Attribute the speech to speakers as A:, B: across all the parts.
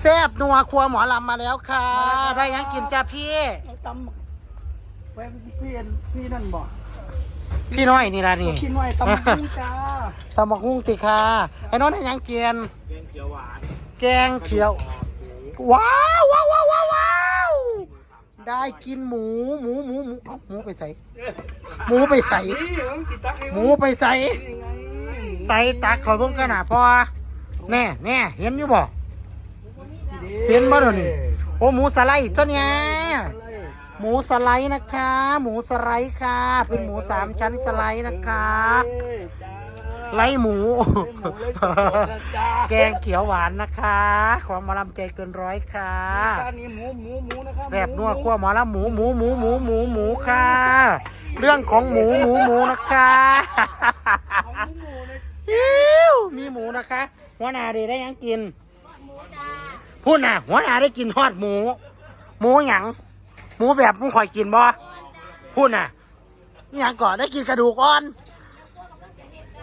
A: แซ่บนัวครัวหมอลำมาแล้วค่ะ ได้ยังกินจ้าพี่
B: เอาตำไว้พี่เอ็นพี่นั่นบอก
A: พี่น้อยนี่ละนี่
B: กินไว้ตำบักหุ่งจ้า
A: ตำบักหุ่งติค่ะไอ้น้องได้ยังเกียน
C: แกงเขียวหวาน
A: แกงเขียวว้าวว้าวว้าวว้าวว้าวได้กินหมูหมูหมูหมูเอ้าหมูไปใส่หมูไปใส่
B: นี่มึงกินตักให้
A: หมูไปใส่
B: นี่ไง
A: ใส่ตักเขาเพิ่งกันนะพอแน่แน่เห็นอยู่บ่ เห็นบ่เดี๋ยวนี้โอ้หมูสไลด์ตัวเนี้ย
B: อะไร
A: หมูสไลด์นะคะ หมูสไลด์ค่ะ เป็นหมูสามชั้นสไลด์นะคะ
B: เอ้ยจ้า
A: ไล่หมู
B: หมูเลยสดๆนะจ้า
A: แกงเขียวหวานนะคะ ของหมอลำใจเกินร้อยค่ะ
B: จานนี้หมูหมูหมูนะครับ
A: แซ่บนัวขั้วหมอลำหมูหมูหมูหมูหมูหมูค่ะ เรื่องของหมูหมูหมูนะคะ
B: ของหมูนะ
A: อิ๊วมีหมูนะคะหัวหน้าดีได้ยังกิน พูดน่ะ หัวหน้าได้กินทอดหมู หมูหยังหมูแบบมึงข่อยกินบ่พูดน่ะหยังก่อนได้กินกระดูกอ่อน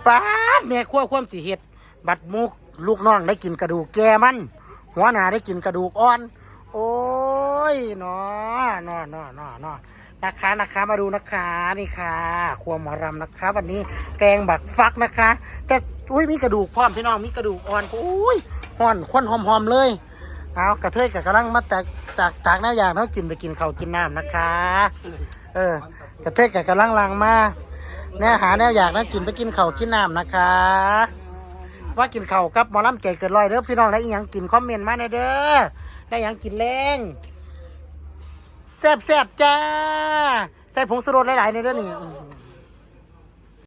A: ป้าดแม่ขั้วความสิเห็ด บัดมุกลูกน้องได้กินกระดูกแกมัน หัวหน้าได้กินกระดูกอ่อน โอ้ยนาะเนาะเนาะเนาะเนาะนะคะนะคะมาดูนะคะนี่ค่ะครัวหมอรำนะคะ วันนี้แกงบักฟักนะคะ แต่อุ้ยมีกระดูกพร้อมพี่น้องมีกระดูกอ่อนอุ้ยห่อนควันหอมๆเลย เอากระเทยกับกำลังมาจากจากจากน้ำยางเนาะกินไปกินข้าวกินน้ำนะคะ เออ กระเทยกับกำลังลังมาแน่หาแนวอยากนะกินไปกินข้าวกินน้ำนะคะ ว่ากินข้าวกับหมอลำเก๋เกิดลอยเด้อพี่น้องได้อีหยังกินคอมเมนต์มาในเด้อได้ยังกินแรงแซ่บแซ่บจ้าใส่ผงสรดหลายๆในเด้อนี่